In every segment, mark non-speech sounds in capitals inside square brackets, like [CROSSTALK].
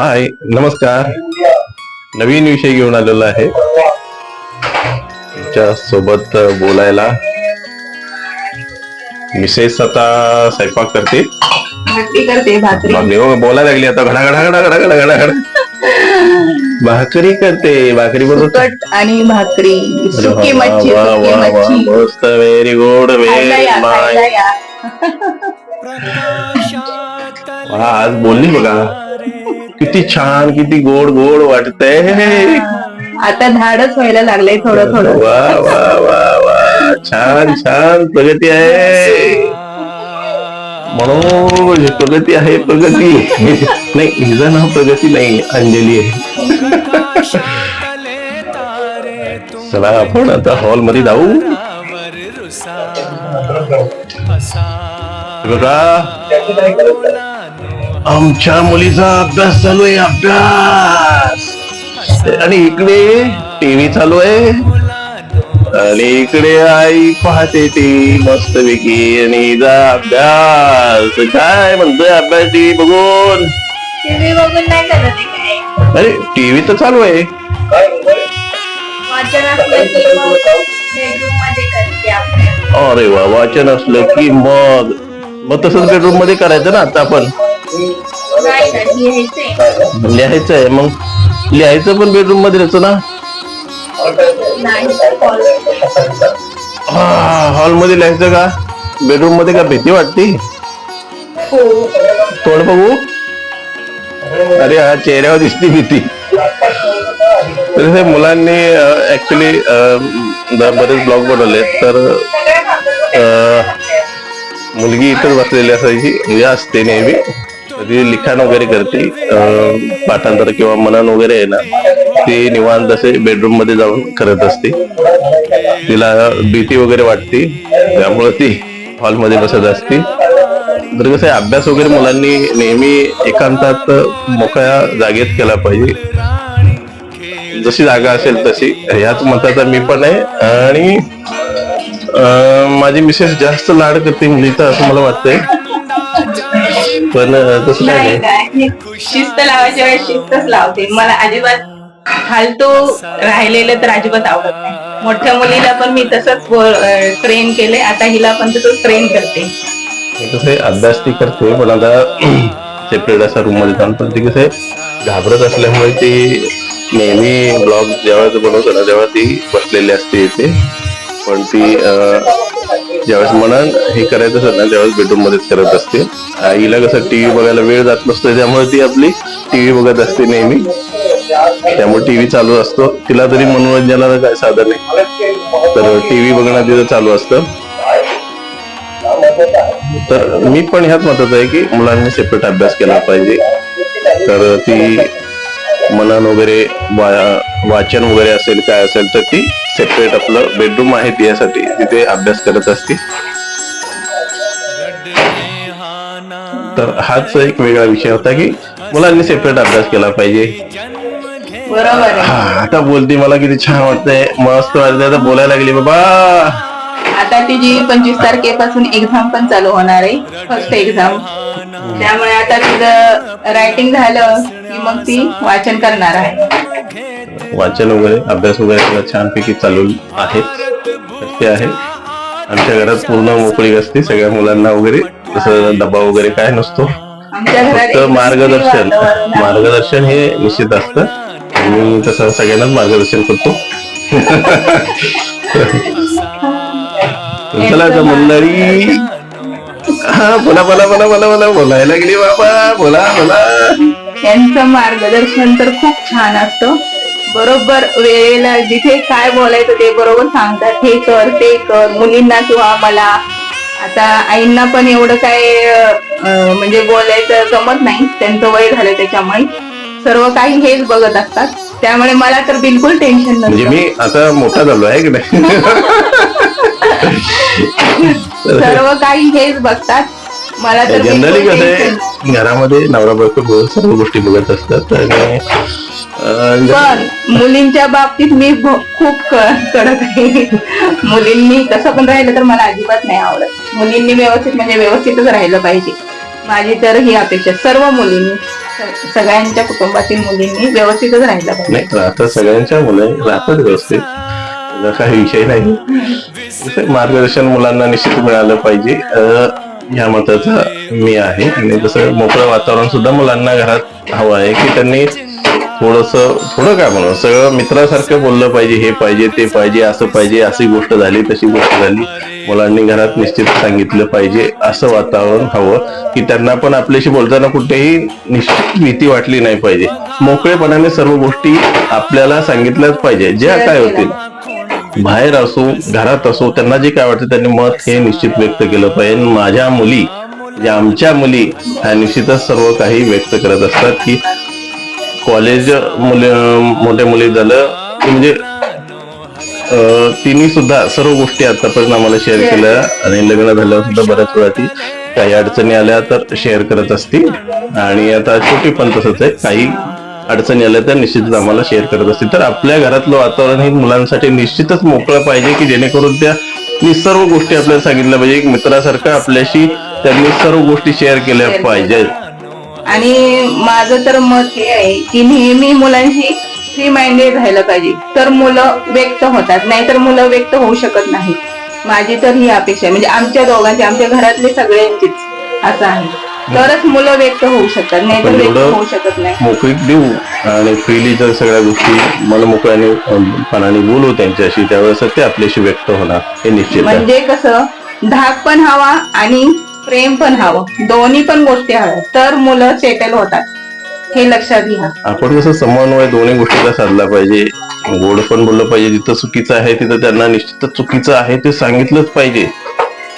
हाय नमस्कार. नवीन विषय घेऊन आलेलो आहे. तुमच्यासोबत बोलायला. मिसेस आता स्वयंपाक करते. भाकरी करते भाकरी. हो, बोलायला लागली आता. घडा घडा घडा घडा घडा घडा घडा. भाकरी करते भाकरी सुकट आणि भाकरी. सुकी मच्छी सुकी मस्त व्हेरी गुड खायला व्हेरी या, खायला माय. आज बोलली बघा. किती छान किती गोड गोड वाटतंय. आता धाडच व्हायला लागलंय थोडं थोडं. वा वा वा वा. छान छान प्रगती आहे. म्हणून प्रगती आहे प्रगती नाही हिचं नाव प्रगती नाही अंजली आहे. चला आपण आता हॉलमध्ये जाऊ बघा. आमच्या मुलीचा अभ्यास चालू आहे अभ्यास! आणि इकडे टीव्ही चालू आहे. आणि इकडे आई पाहते ती मस्त पैकी आणि हिचा अभ्यास. काय म्हणतोय अभ्यास टीव्ही बघून? टीव्ही बघून नाही करत आहे काय? अरे टीव्ही तर चालू आहे. वाचन असलं की मग बेडरूममध्ये करते आपल्या अरे वा वाचन असलं की मग. मग तसंच बेडरूममध्ये करायचं ना आता आपण. नाही ना लिहायचंय. लिहायचं आहे मग लिहायचं पण बेडरूममध्ये राहायचं ना? नाही. हॉलमध्ये लिहायचं का? बेडरूममध्ये का भीती वाटते? हो. तोंड बघू? अरे हा चेहऱ्यावर दिसते भीती. तर हे मुलांनी ऍक्च्युली बरेच ब्लॉग बनवले तर अं, मुलगी इथं बसलेली असायची. म्हणजे असते नेहमी. कधी लिखाण वगैरे करते पाठांतर किंवा मनन वगैरे आहे ना ती निवांत असे बेडरूममध्ये जाऊन करत असते. तिला भीती वगैरे वाटते त्यामुळे ती हॉलमध्ये बसत असते. तर कसं आहे अभ्यास वगैरे मुलांनी नेहमी एकांतात मोकळ्या जागेत केला पाहिजे. जशी जागा असेल तशी. ह्याच मताचा मी पण आहे. आणि माझी मिसेस जास्त लाड करते मुलीचा असं मला वाटतंय. पण तसं नाही शिस्त लावायच्या वेळेस शिस्तच लावते. मला अजिबात फालतू राहिलेलं तर अजिबात आवडत नाही. मोठ्या मुलीला पण मी तसंच ट्रेन केले. आता हिला पण तसंच ट्रेन करते. कसं आहे अभ्यास ती करते. पण आता सेपरेट असा रूममध्ये जाऊन पण ती कसं आहे घाबरत असल्यामुळे ती नेहमी ब्लॉग ज्यावेळेस बनवतो ना तेव्हा ती बसलेली असते इथे. पण ती अं, ज्यावेळेस म्हणून हे करायचं असेल ना त्यावेळेस बेडरूम मध्येच करत असते. आईला कसं टीव्ही बघायला वेळ जात नसतो त्यामुळे ती आपली टीव्ही बघत असते नेहमी. त्यामुळे टीव्ही चालू असतो. तिला तरी मनोरंजनाला काय साधन नाही. तर टीव्ही बघणं तिथं चालू असतं. तर मी पण ह्याच मतात आहे की मुलांनी सेपरेट अभ्यास केला पाहिजे. तर ती मनन वगैरे वा- वाचन वगैरे असेल काय असेल तर ती सेपरेट आपलं बेडरूम आहे तिच्यासाठी तिथे अभ्यास करत असते तर हाच एक वेगळा विषय होता की मुलांनी सेपरेट अभ्यास केला पाहिजे. बरोबर हा आता बोलते मला किती छान वाटतंय. मस्त वाटतंय. आता बोलायला लागली बाबा. आता तिची पंचवीस तारखेपासून एक्झाम पण चालू होणार आहे. फर्स्ट एक्झाम त्यामुळे आता तिचं रायटिंग झालं की मग ती वाचन करणार आहे. वाचन वगैरे अभ्यास वगैरे सगळं छानपैकी चालू आहे. ते आहे. आमच्या घरात पूर्ण मोकळी असते सगळ्या मुलांना वगैरे जसं डबा वगैरे काय नसतो. फक्त मार्गदर्शन. मार्गदर्शन हे निश्चित असतं. मी तसं सगळ्यांनाच मार्गदर्शन करतो. [LAUGHS] चला मंडळी. बोला बोला बोला बोला बोला बोलायला गेली बाबा. बोला बोला. यांचं मार्गदर्शन तर खूप छान असतं. बरोबर वेळेला जिथे काय बोलायचं ते बरोबर सांगतात. हे कर ते कर मुलींना किंवा मला आता आईंना पण एवढं काय म्हणजे बोलायचं जमत नाही. त्यांचं वय झालं त्याच्यामुळे. सर्व काही हेच बघत असतात. त्यामुळे मला तर बिलकुल टेन्शन म्हणजे मी आता मोठा झालो आहे की नाही? [LAUGHS] सर्व काही हेच बघतात. मला तर जनरली कसं. आहे घरामध्ये नवरा बायको सर्व गोष्टी बघत असतात आणि पण मुलींच्या बाबतीत मी खूप कडक आहे. मुलींनी कसं पण राहिलं तर मला अजिबात नाही आवडत. मुलींनी व्यवस्थित म्हणजे व्यवस्थितच राहिलं पाहिजे. माझी तर ही अपेक्षा सर्व मुलींनी सगळ्यांच्या कुटुंबातील मुलींनी व्यवस्थितच राहिलं पाहिजे. नाही राहतात सगळ्यांच्या मुलं राहतात व्यवस्थित. काही विषय नाही. [LAUGHS] मार्गदर्शन मुलांना निश्चित मिळालं पाहिजे. ह्या या मताचा मी आहे. आणि जसं मोकळं वातावरण सुद्धा मुलांना घरात हवं आहे की त्यांनी थोडस थोडं काय म्हणू सगळं मित्रासारखं बोललं पाहिजे हे पाहिजे ते पाहिजे असं पाहिजे अशी गोष्ट झाली तशी गोष्ट झाली. मुलांनी घरात निश्चित सांगितलं पाहिजे असं वातावरण हवं की त्यांना पण आपल्याशी बोलताना कुठेही निश्चित भीती वाटली नाही पाहिजे. मोकळेपणाने सर्व गोष्टी आपल्याला सांगितल्याच पाहिजे. ज्या काय होतील बाहेर असो घरात असो त्यांना जे काय वाटतं त्यांनी मत हे निश्चित व्यक्त केलं पाहिजे. माझ्या मुली ज्या आमच्या मुली ह्या निश्चितच सर्व काही व्यक्त करत असतात की कॉलेज मुले मोठ्या मुली झालं म्हणजे तिने सुद्धा सर्व गोष्टी आतापर्यंत आम्हाला शेअर केल्या आणि लग्न झाल्यावर सुद्धा बऱ्याच वेळा ती काही अडचणी आल्या तर शेअर करत असतील. आणि आता छोटी पण तसंच आहे काही अडचणी आल्या तर निश्चितच आम्हाला शेअर करत असते तर आपल्या घरातलं वातावरण हे मुलांसाठी निश्चितच मोकळं पाहिजे की जेणेकरून त्या नी सर्व गोष्टी आपल्याला सांगितल्या पाहिजे. एक मित्रासारखं आपल्याशी त्यांनी सर्व गोष्टी शेअर केल्या पाहिजेत. आणि माझं तर मत हे आहे की नेहमी मुलांशी फ्री माइंडेड राहायला पाहिजे. तर मुलं व्यक्त होतात. नाहीतर मुलं व्यक्त होऊ शकत नाही माझी तर ही अपेक्षा आहे. म्हणजे आमच्या दोघांची आमच्या घरातले सगळ्यांचीच. असं आहे. तरच मुलं व्यक्त होऊ शकतात नाहीतर पण व्यक्त होऊ शकत नाही. मोकळीक देऊ आणि फ्रीली जर सगळ्या गोष्टी मन मोकळ्याने पणाने बोलू त्यांच्याशी त्यावेळेस ते आपल्याशी व्यक्त होणार हे निश्चित आहे. म्हणजे कसं धाक पण हवा आणि प्रेम पण हवं. दोन्ही पण गोष्टी हव्या. तर मुलं सेटल होतात. हे लक्षात घ्या. आपण कसं समन्वय दोन्ही गोष्टीला साधला पाहिजे. गोड पण बोललं पाहिजे जिथं चुकीचं आहे तिथं त्यांना निश्चितच चुकीचं आहे ते सांगितलंच पाहिजे.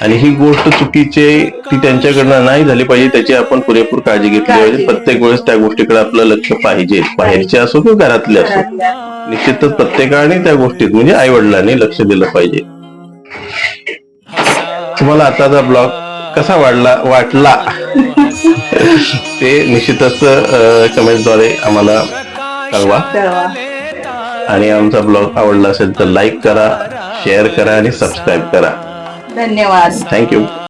आणि ही गोष्ट चुकीची ती त्यांच्याकडनं नाही झाली पाहिजे त्याची आपण पुरेपूर काळजी घेतली पाहिजे. प्रत्येक वेळेस त्या गोष्टीकडे आपलं लक्ष पाहिजे. बाहेरचे असो किंवा घरातले असो. निश्चितच प्रत्येकाने त्या गोष्टीत म्हणजे आई वडिलांनी लक्ष दिलं पाहिजे. तुम्हाला आताचा ब्लॉग कसा वाढला वाटला ते निश्चितच कमेंटद्वारे आम्हाला कळवा. कळवा. आणि आमचा ब्लॉग आवडला असेल तर लाईक करा शेअर करा आणि सबस्क्राईब करा. धन्यवाद थँक्यू